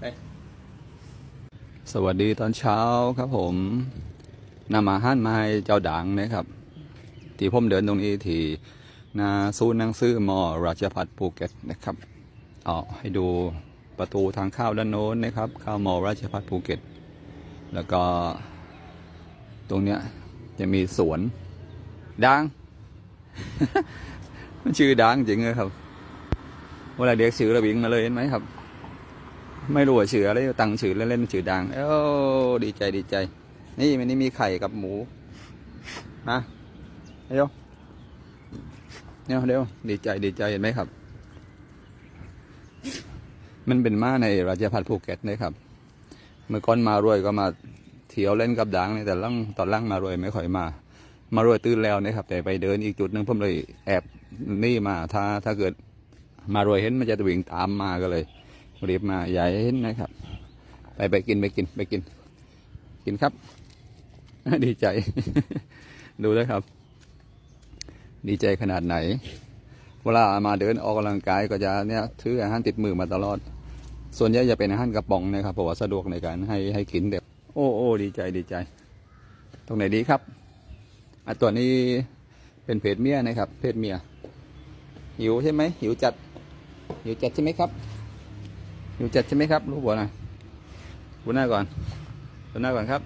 ไปสวัสดีตอนเช้าครับผมนำอาหารมาให้เจ้าด่างนะครับ ที่ผมเดินตรงนี้ที่นาศูนังสือมอราชพัฒภูเก็ตนะครับเอาให้ดูประตูทางเข้าด้านโน้นนะครับ เข้ามอราชพัฒภูเก็ต แล้วก็ ตรงเนี้ยจะมีสวนด่างมันชื่อด่างจริงเลยครับเวลาเด็กชื่อระวิงมาเลยเห็นไหมครับ ไม่รู้ว่าชื่ออะไรตั้งชื่อเล่นๆชื่อดังเอ้าดีใจดีใจ นี่มันนี่มีไข่กับหมูนะเดี๋ยวเดี๋ยวเดี๋ยวดีใจดีใจเห็นไหมครับ มันเป็นม้าในราชพัฒภูเก็ตนะครับ เมื่อก่อนมารวยก็มาเที่ยวเล่นกับดังนี่แต่ล่างตอนล่างมารวยไม่ค่อยมา มารวยตื่นแล้วนะครับ แต่ไปเดินอีกจุดหนึ่งผมเลยแอบนี่มาถ้าถ้าเกิดมารวยเห็นมันจะวิ่งตามมาก็เลย รีบมาใหญ่นนะครับ ไปไปกินไปกินไปกิน กินครับ ดีใจ ดูเลยครับ ดีใจขนาดไหน เวลามาเดินออกกำลังกายก็จะเนี่ยถืออาหารติดมือมาตลอด ส่วนใหญ่จะเป็นอาหารกระป๋องนะครับเพราะว่าสะดวกในการให้ให้กินเด็กโอ้โอ้ดีใจดีใจ ตรงไหนดีครับอะตัวนี้เป็นเพศเมียนะครับ เพศเมียหิวใช่ไหมหิวจัดหิวจัดใช่ไหมครับ หิวจัดใช่ไหมครับลูกบัวหน่อยบัวหน้าก่อนบัวหน้าก่อนครับ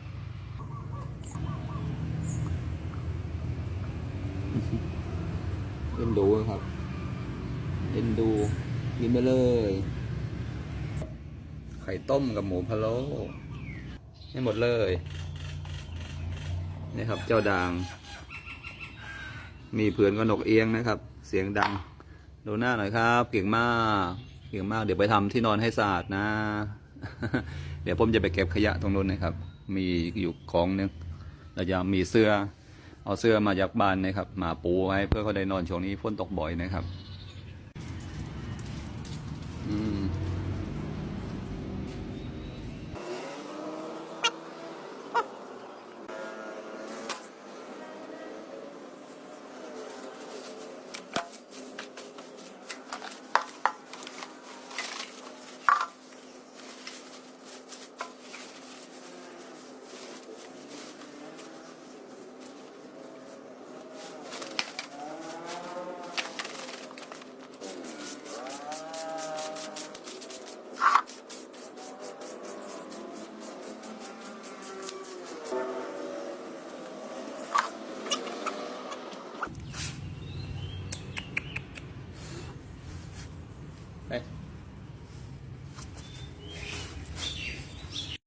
เอ็นดูครับเอ็นดูกินไปเลย ไข่ต้มกับหมูพะโล้ให้หมดเลย นี่ครับเจ้าด่าง มีเพื่อนก็นกเอียงนะครับ เสียงดัง ดูหน้าหน่อยครับ เก่งมาก ก่งมาก เดี๋ยวไปทำที่นอนให้สะอาดนะ เดี๋ยวผมจะไปเก็บขยะตรงนู้นนะครับ มีอยู่ของหนึงเราจะมีเสื้อ เอาเสื้อมาจากบ้านนะครับ มาปูไว้เพื่อเขาได้นอนช่วงนี้ฝนตกบ่อยนะครับ อืม Right.